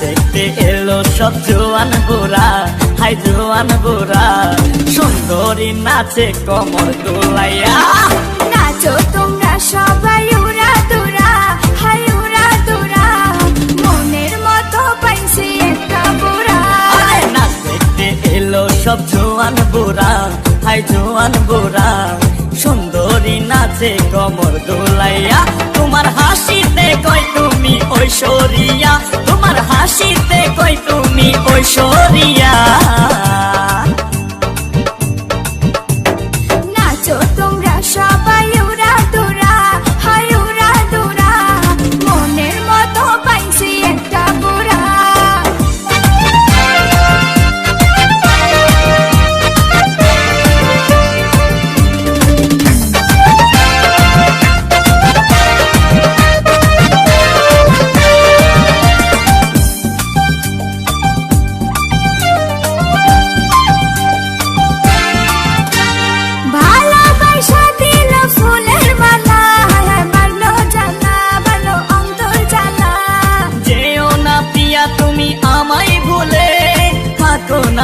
দেখতে এলো সব জোয়ান বুড়া হাই জোয়ান বুড়া। সুন্দরী নাচে কমর দোলাইয়া। নাচো তোমরা সবাই উড়া দুরা হাই উড়া দুরা। মনের মতো পাইছি একটা বুড়া। নাচ দেখতে এলো সব জোয়ান বুড়া হাই জোয়ান বুড়া। সুন্দরী নাচে কমর দোলাইয়া। তোমার হাসিতে কয় তুমি ঐশ্বরিয়া তোমার তুমি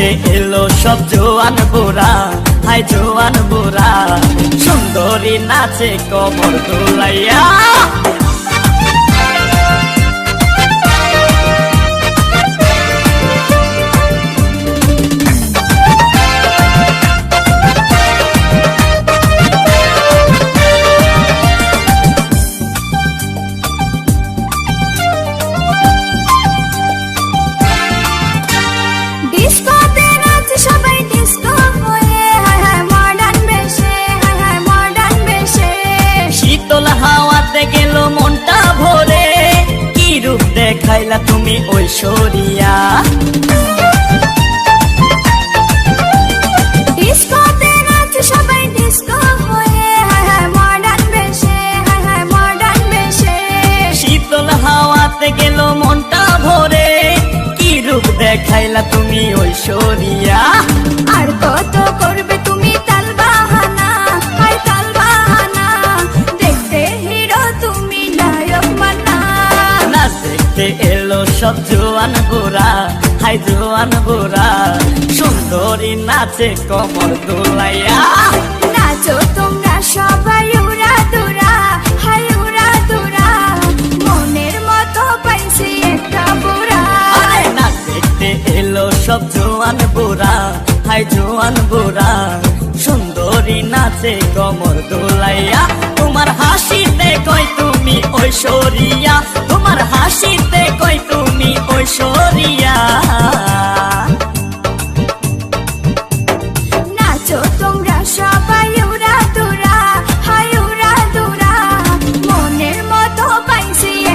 দেখতে এলো সব জোয়ান বোরা হাই জোয়ান বোরা সুন্দরী নাচে কমর দোলাইয়া। দেখাইলা তুমি ঐশ্বরিয়া সবাই ডিস্কো হয়ে মডার্ন বেশে মডার্ন বেশে। শীতল হাওয়াতে গেল মনটা ভরে কি রূপ দেখাইলা তুমি ঐশ্বরিয়া আর কত করবে দেখতে এলো সব জোয়ান বুড়া হাই জোয়ান বুড়া। সুন্দরী নাচে কমর দোলাইয়া। নাচো তোমরা সবাই উড়া দুরা হাই উড়া দুরা। মনের মতো পাইছি একটা বুড়া। আরে দেখতে এলো সব জোয়ান বুড়া হাই জোয়ান বুড়া। সুন্দরী নাচে কমর দোলাইয়া। তোমার হাসিতে কই তুমি ঐশ্বরিয়া। তোমার হাসিতে কই তুমি ঐশ্বরিয়া